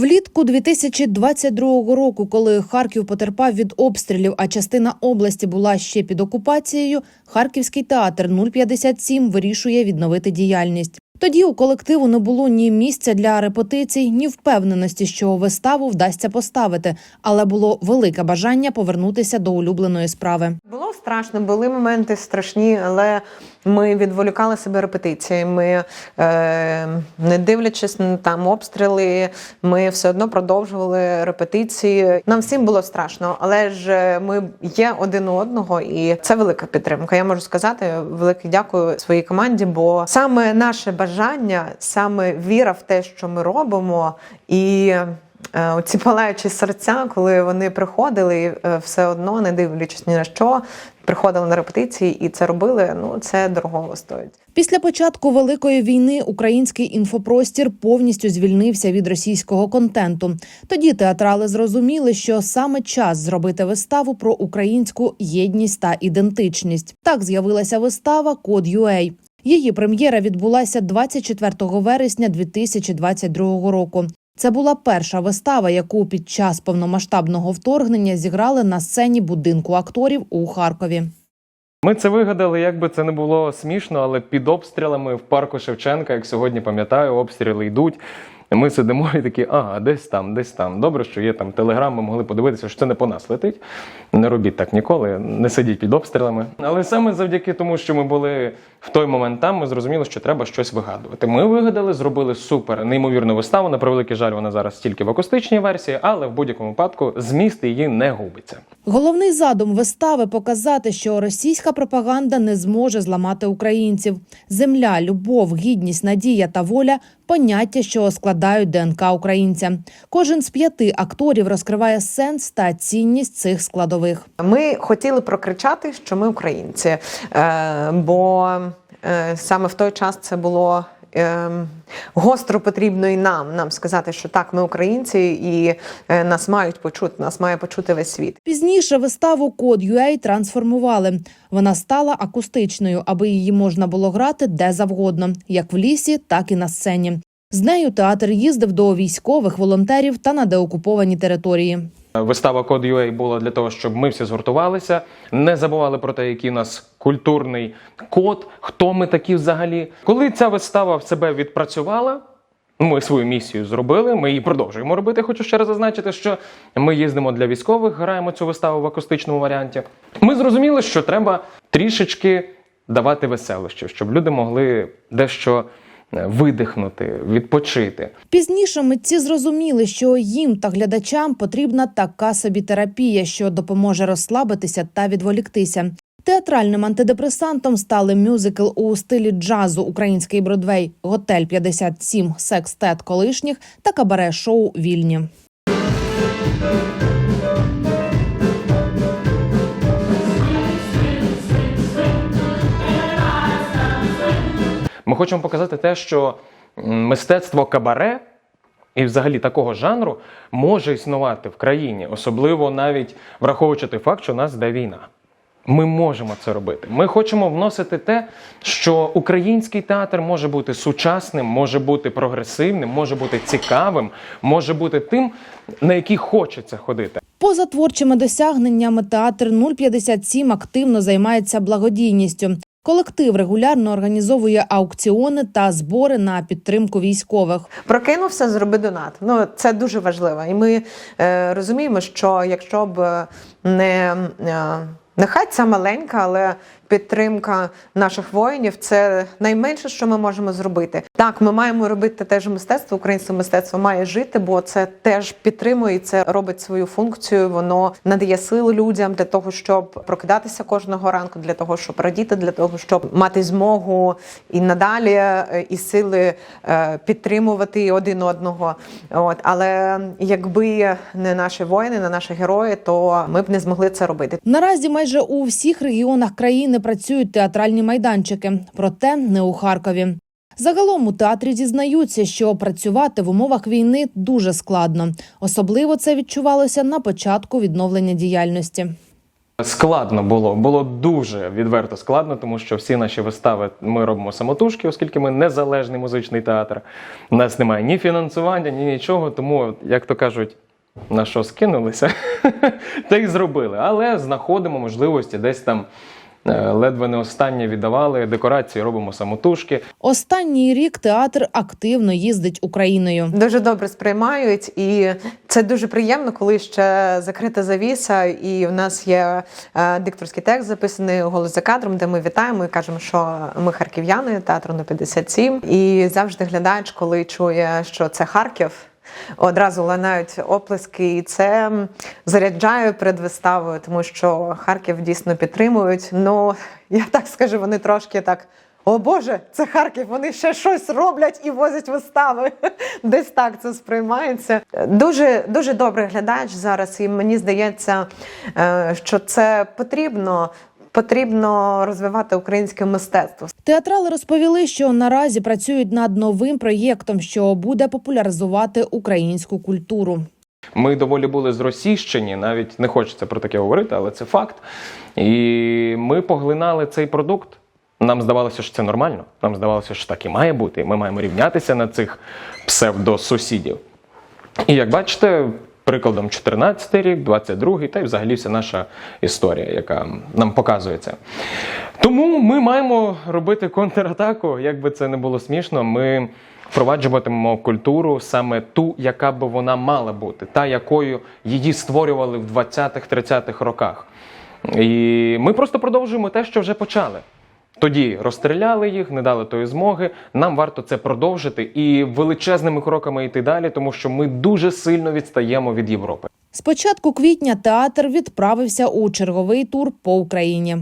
Влітку 2022 року, коли Харків потерпав від обстрілів, а частина області була ще під окупацією, Харківський театр 057 вирішує відновити діяльність. Тоді у колективу не було ні місця для репетицій, ні впевненості, що виставу вдасться поставити, але було велике бажання повернутися до улюбленої справи. Було страшно, були моменти страшні, але ми відволікали себе репетиціями. Е, не дивлячись на там обстріли, ми все одно продовжували репетиції. Нам всім було страшно, але ж ми є один у одного, і це велика підтримка. Я можу сказати велике дякую своїй команді, бо саме наше бажання, саме віра в те, що ми робимо, і Е, Оці палаючі серця, коли вони приходили, і е, все одно, не дивлячись ні на що, приходили на репетиції і це робили. Ну це дорого стоїть. Після початку великої війни український інфопростір повністю звільнився від російського контенту. Тоді театрали зрозуміли, що саме час зробити виставу про українську єдність та ідентичність. Так з'явилася вистава Код UA. Її прем'єра відбулася 24 вересня 2022 року. Це була перша вистава, яку під час повномасштабного вторгнення зіграли на сцені будинку акторів у Харкові. Ми це вигадали, як би це не було смішно, але під обстрілами в парку Шевченка, як сьогодні пам'ятаю, обстріли йдуть. Ми сидимо і такі, ага, десь там, десь там. Добре, що є там телеграм, ми могли подивитися, що це не по нас летить. Не робіть так ніколи, не сидіть під обстрілами. Але саме завдяки тому, що ми були в той момент там, ми зрозуміли, що треба щось вигадувати. Ми вигадали, зробили супер неймовірну виставу. На превеликий жаль, вона зараз тільки в акустичній версії, але в будь-якому випадку зміст її не губиться. Головний задум вистави показати, що російська пропаганда не зможе зламати українців. Земля, любов, гідність, надія та воля поняття, що складають ДНК українця. Кожен з п'яти акторів розкриває сенс та цінність цих складових. Ми хотіли прокричати, що ми українці, е, бо е, саме в той час це було. Е, Гостро потрібно і нам нам сказати, що так, ми українці, і е, нас мають почути, нас має почути весь світ. Пізніше виставу Код UA трансформували. Вона стала акустичною, аби її можна було грати де завгодно, як в лісі, так і на сцені. З нею театр їздив до військових, волонтерів та на деокуповані території. Вистава Код UA була для того, щоб ми всі згуртувалися, не забували про те, який у нас культурний код, хто ми такі взагалі. Коли ця вистава в себе відпрацювала, ми свою місію зробили. Ми її продовжуємо робити. Хочу ще раз зазначити, що ми їздимо для військових, граємо цю виставу в акустичному варіанті. Ми зрозуміли, що треба трішечки давати веселощів, щоб люди могли дещо видихнути, відпочити. Пізніше митці зрозуміли, що їм та глядачам потрібна така собі терапія, що допоможе розслабитися та відволіктися. Театральним антидепресантом стали мюзикл у стилі джазу Український Бродвей, готель 57, секстет колишніх та кабаре шоу Вільні. Хочемо показати те, що мистецтво кабаре і взагалі такого жанру може існувати в країні, особливо навіть враховуючи той факт, що у нас йде війна. Ми можемо це робити. Ми хочемо вносити те, що український театр може бути сучасним, може бути прогресивним, може бути цікавим, може бути тим, на який хочеться ходити. Поза творчими досягненнями театр 057 активно займається благодійністю. Колектив регулярно організовує аукціони та збори на підтримку військових. Прокинувся, зроби донат. Ну це дуже важливо. І ми е, розуміємо, що якщо б не е, нехай ця маленька, але підтримка наших воїнів це найменше, що ми можемо зробити. Так, ми маємо робити теж мистецтво. Українське мистецтво має жити, бо це теж підтримує, це робить свою функцію. Воно надає сили людям для того, щоб прокидатися кожного ранку, для того, щоб радіти, для того, щоб мати змогу і надалі е, і сили е, підтримувати один одного. От але якби не наші воїни, не наші герої, то ми б не змогли це робити. Наразі майже у всіх регіонах країни працюють театральні майданчики, проте не у Харкові. Загалом у театрі зізнаються, що працювати в умовах війни дуже складно. Особливо це відчувалося на початку відновлення діяльності. Складно було, було дуже відверто складно, тому що всі наші вистави ми робимо самотужки, оскільки ми незалежний музичний театр. У нас немає ні фінансування, ні нічого. Тому, як то кажуть, на що скинулися, та й зробили. Але знаходимо можливості десь там. Е, Ледве не останнє віддавали декорації, робимо самотужки. Останній рік театр активно їздить Україною. Дуже добре сприймають, і це дуже приємно, коли ще закрита завіса, і в нас є е, дикторський текст записаний голос за кадром, де ми вітаємо і кажемо, що ми харків'яни, театру на 57. І завжди глядач, коли чує, що це Харків. Одразу лунають оплески, і це заряджає перед виставою, тому що Харків дійсно підтримують. Ну я так скажу, вони трошки так. О Боже, це Харків. Вони ще щось роблять і возять вистави. Десь так це сприймається. Дуже дуже добрий глядач зараз, і мені здається, е, що це потрібно. Потрібно розвивати українське мистецтво. Театрали розповіли, що наразі працюють над новим проєктом, що буде популяризувати українську культуру. Ми доволі були зросійщені, навіть не хочеться про таке говорити, але це факт. І ми поглинали цей продукт. Нам здавалося, що це нормально. Нам здавалося, що так і має бути. Ми маємо рівнятися на цих псевдосусідів. І як бачите, прикладом 14 рік, 22 та й взагалі вся наша історія, яка нам показується. Тому ми маємо робити контратаку, як би це не було смішно. Ми впроваджуватимемо культуру саме ту, яка би вона мала бути, та якою її створювали в 20-30-х роках. І ми просто продовжуємо те, що вже почали. Тоді розстріляли їх, не дали тої змоги. Нам варто це продовжити і величезними кроками йти далі, тому що ми дуже сильно відстаємо від Європи. З початку квітня театр відправився у черговий тур по Україні.